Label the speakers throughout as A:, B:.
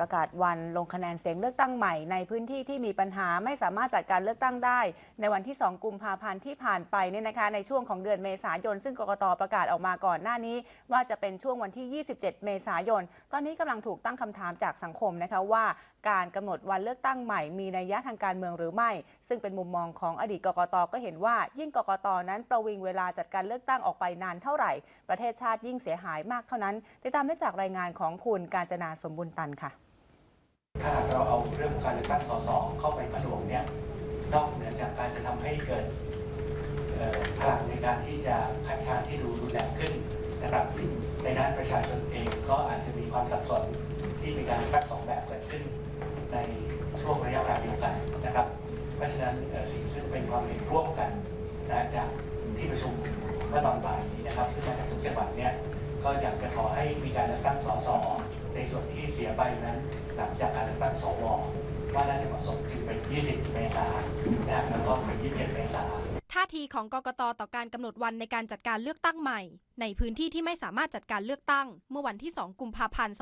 A: ประกาศวันลงคะแนนเสียงเลือกตั้งใหม่ในพื้นที่ที่มีปัญหาไม่สามารถจัดการเลือกตั้งได้ ในวันที่ 2 กุมภาพันธ์ที่ผ่านไปเนี่ยนะคะในช่วงของเดือนเมษายน ซึ่งกกตประกาศออกมาก่อนหน้านี้ ว่าจะเป็นช่วงวันที่ 27 เมษายน ตอนนี้กำลังถูกตั้งคำถามจากสังคมนะคะว่าการกำหนดวันเลือกตั้งใหม่มีนัยยะทางการเมืองหรือไม่ ซึ่งเป็นมุมมองของอดีตกกตก็เห็นว่า ยิ่งกกตนั้นประวิงเวลาจัดการเลือกตั้งออกไปนานเท่าไหร่ ประเทศชาติยิ่งเสียหายมากเท่านั้นติดตามได้จากรายงานของคุณการจนาสมบุญตันค่ะ
B: เราเอาเรื่องของการเลือกตั้งสสเข้าไปผนวกเนี่ยนอกเหนือจากการจะทำให้เกิดพลังในการที่จะคัดค้านที่ดูรุนแรงขึ้นนะครับในด้านประชาชนเองก็อาจจะมีความสับสนที่มีการตั้งสองแบบเกิดขึ้น ในช่วงระยะเวลาเดียวกันนะครับ เพราะฉะนั้นสิ่งซึ่งเป็นความเห็นร่วมกันจากที่ประชุมเมื่อตอนบ่ายนี้นะครับ ซึ่งมาจากทุกจังหวัดเนี่ยก็อยากจะขอให้มีการเลือกตั้งสส ในส่วนที่เสียไปนั้น หลังจากการเลือกตั้งสวว่าน่าจะเหมาะสมจึงเป็น 20 เมษายนนะครับแล้วก็เป็น 27 เมษายน
C: ท่าทีของกกตต่อการกำหนดวันในการจัดการเลือกตั้งใหม่ ในพื้นที่ที่ไม่สามารถจัดการเลือกตั้ง เมื่อวันที่ 2 กุมภาพันธ์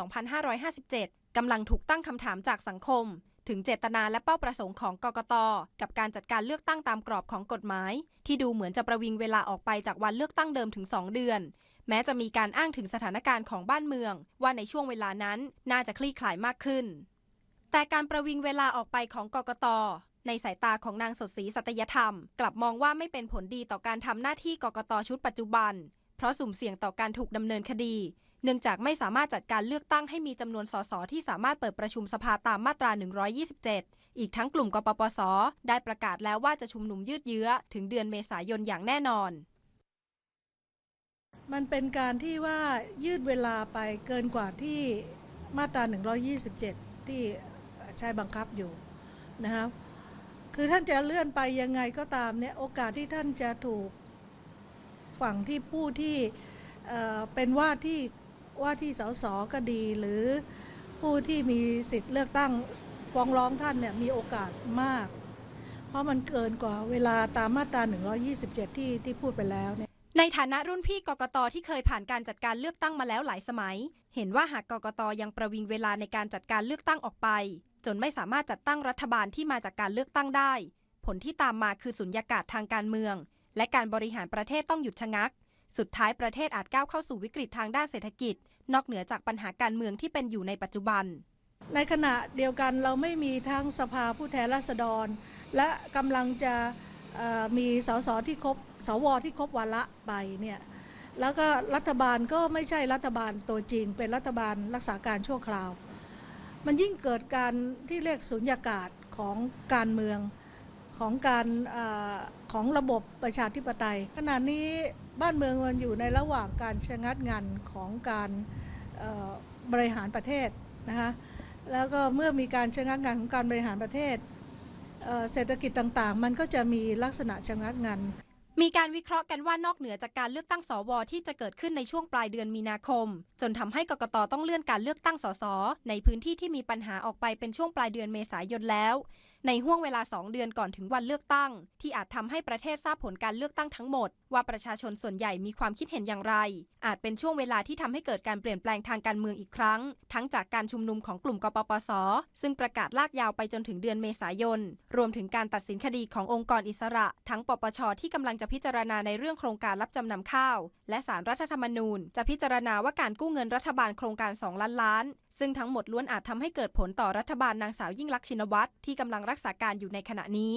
C: 2557 กำลังถูกตั้งคำถามจากสังคม ถึงเจตนาและเป้าประสงค์ของกกต กับการจัดการเลือกตั้งตามกรอบของกฎหมาย ที่ดูเหมือนจะประวิงเวลาออกไปจากวันเลือกตั้งเดิมถึง 2 เดือน แม้จะมีการอ้างถึงสถานการณ์ของบ้านเมือง ว่าในช่วงเวลานั้นน่าจะคลี่คลายมากขึ้น แต่การประวิงเวลาออกไปของกกตในสายตาของนางสดศรีสัตยธรรม กลับมองว่าไม่เป็นผลดีต่อการทำหน้าที่กกตชุดปัจจุบัน เพราะสุ่มเสี่ยงต่อการถูกดำเนินคดี เนื่องจากไม่สามารถจัดการเลือกตั้งให้มีจำนวนสสที่สามารถเปิดประชุมสภาตามมาตรา 127 อีกทั้งกลุ่มกปปส ได้ประกาศแล้วว่าจะชุมนุมยืดเยื้อ ถึงเดือนเมษายนอย่างแน่นอน
D: มันเป็นการที่ว่ายืดเวลาไปเกินกว่าที่มาตรา 127 ที่ใช้บังคับอยู่นะครับคือท่านจะเลื่อนไปยังไงก็ตามเนี่ยโอกาสที่ท่านจะถูกฝั่งที่ผู้ที่เป็นว่าที่ว่าที่สสก็ดี หรือผู้ที่มีสิทธิ์เลือกตั้งฟ้องร้องท่านเนี่ยมีโอกาสมาก เพราะมันเกินกว่าเวลาตามมาตรา 127 ที่ที่พูดไปแล้วเนี่ย
C: ในฐานะรุ่นพี่กกตที่เคยผ่านการจัดการเลือกตั้งมาแล้วหลายสมัย เห็นว่าหากกกตยังประวิงเวลาในการจัดการเลือกตั้งออกไป จนไม่สามารถจัดตั้งรัฐบาลที่มาจากการเลือกตั้งได้ ผลที่ตามมาคือสุญญากาศทางการเมือง และการบริหารประเทศต้องหยุดชะงัก สุดท้ายประเทศอาจก้าวเข้าสู่วิกฤตทางด้านเศรษฐกิจ นอกเหนือจากปัญหาการเมืองที่เป็นอยู่ในปัจจุบัน
D: ในขณะเดียวกันเราไม่มีทั้งสภาผู้แทนราษฎร และกำลังจะ มีสสที่ครบสวที่ครบวาระไปเนี่ยแล้วก็รัฐบาลก็ไม่ใช่รัฐบาลตัวจริง เป็นรัฐบาลรักษาการชั่วคราว มันยิ่งเกิดการที่เรียกสุญญากาศของการเมืองของการอของระบบประชาธิปไตย ขณะนี้บ้านเมืองมันอยู่ในระหว่างการชะงัดงันของการบริหารประเทศนะคะแล้วก็เมื่อมีการชะงักงันของการบริหารประเทศ เศรษฐกิจต่างๆ มันก็จะมีลักษณะชะงักงัน
C: มีการวิเคราะห์กันว่านอกเหนือจากการเลือกตั้งสวที่จะเกิดขึ้นในช่วงปลายเดือนมีนาคม จนทำให้กกตต้องเลื่อนการเลือกตั้งสสในพื้นที่ที่มีปัญหาออกไปเป็นช่วงปลายเดือนเมษายนแล้ว ในห่วงเวลา 2 เดือนก่อนถึงวันเลือกตั้ง ที่อาจทำให้ประเทศทราบผลการเลือกตั้งทั้งหมด ว่าประชาชนส่วนใหญ่มีความคิดเห็นอย่างไร อาจเป็นช่วงเวลาที่ทำให้เกิดการเปลี่ยนแปลงทางการเมืองอีกครั้ง ทั้งจากการชุมนุมของกลุ่มกปปส ซึ่งประกาศลากยาวไปจนถึงเดือนเมษายน รวมถึงการตัดสินคดีขององค์กรอิสระ ทั้งปปชที่กำลังจะพิจารณาในเรื่องโครงการรับจำนำข้าว และสารรัฐธรรมนูญ จะพิจารณาว่าการกู้เงินรัฐบาลโครงการ 2 ล้านล้าน ซึ่งทั้งหมดล้วนอาจทำให้เกิดผลต่อรัฐบาลนางสาวยิ่งลักษณ์ชินวัตรที่กำลังรักษาการอยู่ในขณะนี้